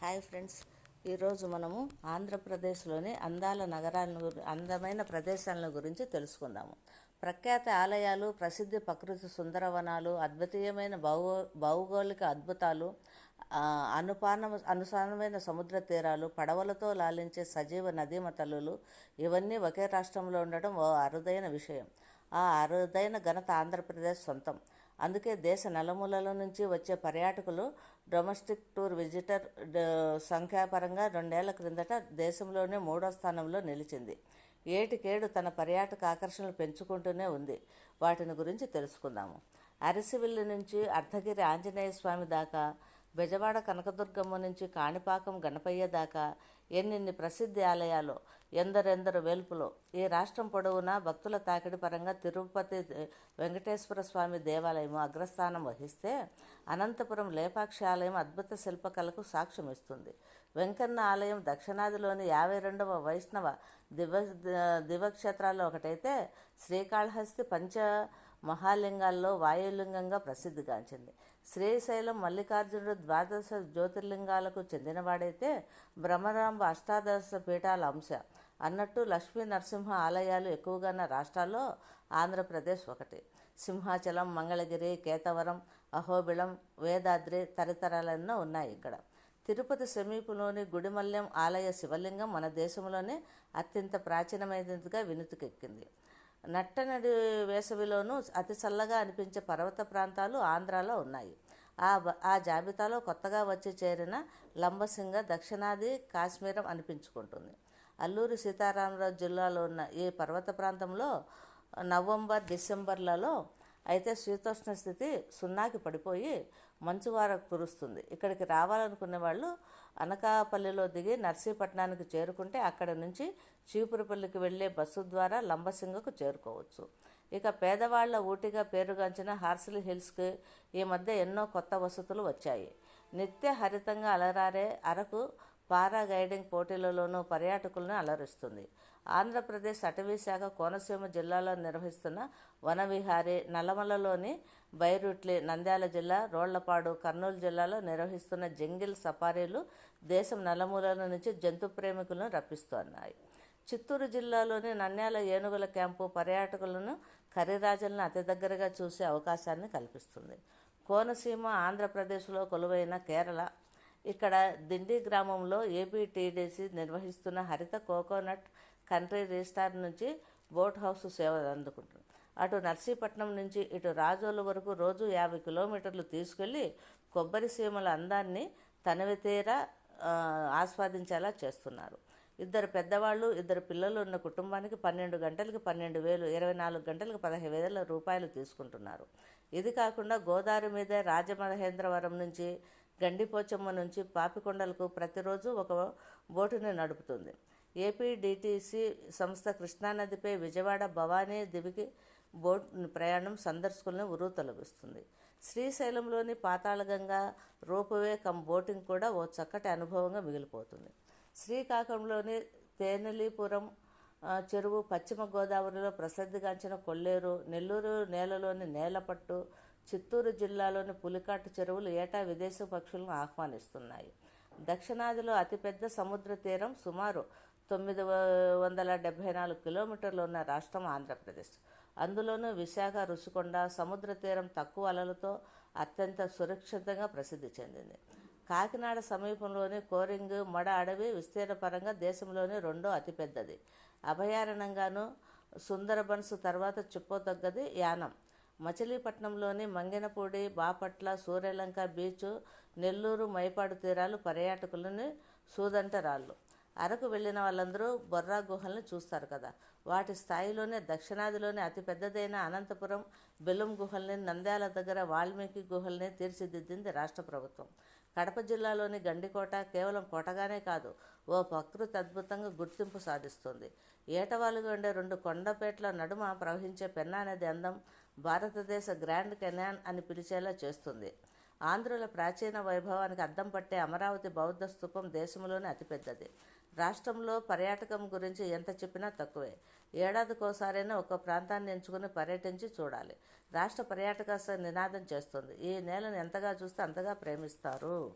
Hi friends. ఈరోజు మనము ఆంధ్రప్రదేశ్లోని అందాల నగరాలను అందమైన ప్రదేశాలను గురించి తెలుసుకుందాము. ప్రఖ్యాత ఆలయాలు ప్రసిద్ధి ప్రకృతి సుందరవనాలు అద్వితీయమైన భౌగో భౌగోళిక అద్భుతాలు అనుపాన అనుసారమైన సముద్ర తీరాలు పడవలతో లాలించే సజీవ నదీమ తల్లులు ఇవన్నీ ఒకే రాష్ట్రంలో ఉండడం ఓ అరుదైన విషయం. ఆ అరుదైన ఘనత ఆంధ్రప్రదేశ్ సొంతం. అందుకే దేశ నలుమూలల నుంచి వచ్చే పర్యాటకులు డొమెస్టిక్ టూర్ విజిటర్ సంఖ్యాపరంగా రెండేళ్ళ క్రిందట దేశంలోనే మూడో స్థానంలో నిలిచింది. ఏటికేడు తన పర్యాటక ఆకర్షణలు పెంచుకుంటూనే ఉంది. వాటిని గురించి తెలుసుకుందాము. అరిసివిల్లి నుంచి అర్ధగిరి ఆంజనేయ స్వామి దాకా బెజవాడ కనకదుర్గమ్మ నుంచి కాణిపాకం గణపయ్య దాకా ఎన్నెన్ని ప్రసిద్ధి ఆలయాలు ఎందరెందరు వేల్పులో. ఈ రాష్ట్రం పొడవునా భక్తుల తాకిడి పరంగా తిరుపతి వెంకటేశ్వర స్వామి దేవాలయం అగ్రస్థానం వహిస్తే అనంతపురం లేపాక్షి ఆలయం అద్భుత శిల్పకళకు సాక్ష్యం ఇస్తుంది. వెంకన్న ఆలయం దక్షిణాదిలోని యాభై రెండవ వైష్ణవ దివ దివక్షేత్రాల్లో ఒకటైతే శ్రీకాళహస్తి పంచ మహాలింగాల్లో వాయులింగంగా ప్రసిద్ధిగాంచింది. శ్రీశైలం మల్లికార్జునుడు ద్వాదశ జ్యోతిర్లింగాలకు చెందినవాడైతే బ్రహ్మరాంబ అష్టాదశ పీఠాల అంశ. అన్నట్టు లక్ష్మీ నరసింహ ఆలయాలు ఎక్కువగా ఉన్న రాష్ట్రాల్లో ఆంధ్రప్రదేశ్ ఒకటి. సింహాచలం మంగళగిరి కేతవరం అహోబిళం వేదాద్రి తదితరాలెన్నో ఉన్నాయి ఇక్కడ. తిరుపతి సమీపంలోని గుడిమల్యం ఆలయ శివలింగం మన దేశంలోనే అత్యంత ప్రాచీనమైనదిగా వినుతికెక్కింది. నట్టనడి వేసవిలోనూ అతి చల్లగా అనిపించే పర్వత ప్రాంతాలు ఆంధ్రాలో ఉన్నాయి. ఆ ఆ జాబితాలో కొత్తగా వచ్చి చేరిన లంబసింగ దక్షిణాది కాశ్మీరం అనిపించుకుంటుంది. అల్లూరి సీతారామరాజు జిల్లాలో ఉన్న ఈ పర్వత ప్రాంతంలో నవంబర్ డిసెంబర్లలో అయితే శీతోష్ణ స్థితి సున్నాకి పడిపోయి మంచువార కురుస్తుంది. ఇక్కడికి రావాలనుకునే వాళ్ళు అనకాపల్లిలో దిగి నర్సీపట్నానికి చేరుకుంటే అక్కడ నుంచి చీపురుపల్లికి వెళ్ళే బస్సు ద్వారా లంబసింగకు చేరుకోవచ్చు. ఇక పేదవాళ్ళ ఊటిగా పేరుగాంచిన హార్సిల్ హిల్స్కి ఈ మధ్య ఎన్నో కొత్త వసతులు వచ్చాయి. నిత్య హరితంగా అలరారే అరకు పారా గైడింగ్ పోటీలలోనూ పర్యాటకులను అలరిస్తుంది. ఆంధ్రప్రదేశ్ అటవీశాఖ కోనసీమ జిల్లాలో నిర్వహిస్తున్న వనవిహారి నల్లమలలోని బైరుట్లి నంద్యాల జిల్లా రోళ్ళపాడు కర్నూలు జిల్లాలో నిర్వహిస్తున్న జంగిల్ సఫారీలు దేశం నలుమూలల నుంచి జంతు ప్రేమికులను రప్పిస్తున్నాయి. చిత్తూరు జిల్లాలోని నన్యాల ఏనుగుల క్యాంపు పర్యాటకులను కరిరాజులను అతి దగ్గరగా చూసే అవకాశాన్ని కల్పిస్తుంది. కోనసీమ ఆంధ్రప్రదేశ్లో కొలువైన కేరళ ఇక్కడ దిండి గ్రామంలో ఏపీటీడీసీ నిర్వహిస్తున్న హరిత కోకోనట్ కంట్రీ రిజిస్టార్ నుంచి బోట్ హౌస్ సేవలు అందుకుంటుంది. అటు నర్సీపట్నం నుంచి ఇటు రాజోలు వరకు రోజు యాభై కిలోమీటర్లు తీసుకెళ్ళి కొబ్బరి సీమల అందాన్ని తనవితీరా ఆస్వాదించేలా చేస్తున్నారు. ఇద్దరు పెద్దవాళ్ళు ఇద్దరు పిల్లలు ఉన్న కుటుంబానికి పన్నెండు గంటలకి పన్నెండు వేలు ఇరవై నాలుగు గంటలకు పదహైదు వేల రూపాయలు తీసుకుంటున్నారు. ఇది కాకుండా గోదావరి మీదే రాజమహేంద్రవరం నుంచి గండిపోచమ్మ నుంచి పాపికొండలకు ప్రతిరోజు ఒక బోటుని నడుపుతుంది. ఏపీడిటిసి సంస్థ కృష్ణానదిపై విజయవాడ భవానీ దివికి బోట్ ప్రయాణం సందర్శకులను ఉరువు తొలగిస్తుంది. శ్రీశైలంలోని పాతాళగంగా రోపువే కమ్ బోటింగ్ కూడా ఓ చక్కటి అనుభవంగా మిగిలిపోతుంది. శ్రీకాకుళంలోని తేనెలీపురం చెరువు పశ్చిమ గోదావరిలో ప్రసిద్ధిగాంచిన కొల్లేరు నెల్లూరు నేలలోని నేలపట్టు చిత్తూరు జిల్లాలోని పులికాటు చెరువులు ఏటా విదేశీ పక్షులను ఆహ్వానిస్తున్నాయి. దక్షిణాదిలో అతిపెద్ద సముద్ర తీరం సుమారు తొమ్మిది వందల డెబ్భై నాలుగు కిలోమీటర్లు ఉన్న రాష్ట్రం ఆంధ్రప్రదేశ్. అందులోనూ విశాఖ రుషికొండ సముద్ర తీరం తక్కువ అలలతో అత్యంత సురక్షితంగా ప్రసిద్ధి చెందింది. కాకినాడ సమీపంలోని కోరింగ్ మడ అడవి విస్తీర్ణపరంగా దేశంలోనే రెండో అతిపెద్దది. అభయారణ్యంగాను సుందరబన్స్ తర్వాత చెప్పదగ్గది యానం. మచిలీపట్నంలోని మంగెనపూడి బాపట్ల సూర్యలంక బీచ్ నెల్లూరు మైపాడు తీరాలు పర్యాటకులని సూదంటరాళ్ళు. అరకు వెళ్ళిన వాళ్ళందరూ బొర్రా గుహల్ని చూస్తారు కదా. వాటి స్థాయిలోనే దక్షిణాదిలోనే అతిపెద్దదైన అనంతపురం బెల్లం గుహల్ని నంద్యాల దగ్గర వాల్మీకి గుహల్ని తీర్చిదిద్దింది రాష్ట్ర ప్రభుత్వం. కడప జిల్లాలోని గండికోట కేవలం కోటగానే కాదు ఓ ప్రకృతి అద్భుతంగా గుర్తింపు సాధిస్తుంది. ఏటవాలుగా ఉండే రెండు కొండపేట్ల నడుమ ప్రవహించే పెన్నా నది అందం భారతదేశ గ్రాండ్ కెనాన్ అని పిలిచేలా చేస్తుంది. ఆంధ్రుల ప్రాచీన వైభవానికి అద్దం పట్టే అమరావతి బౌద్ధ స్థూపం దేశంలోనే అతిపెద్దది. రాష్ట్రంలో పర్యాటకం గురించి ఎంత చెప్పినా తక్కువే. ఏడాదికోసారైనా ఒక ప్రాంతాన్ని ఎంచుకుని పర్యటించి చూడాలి. రాష్ట్ర పర్యాటక నినాదం చేస్తుంది. ఈ నేలను ఎంతగా చూస్తే అంతగా ప్రేమిస్తారు.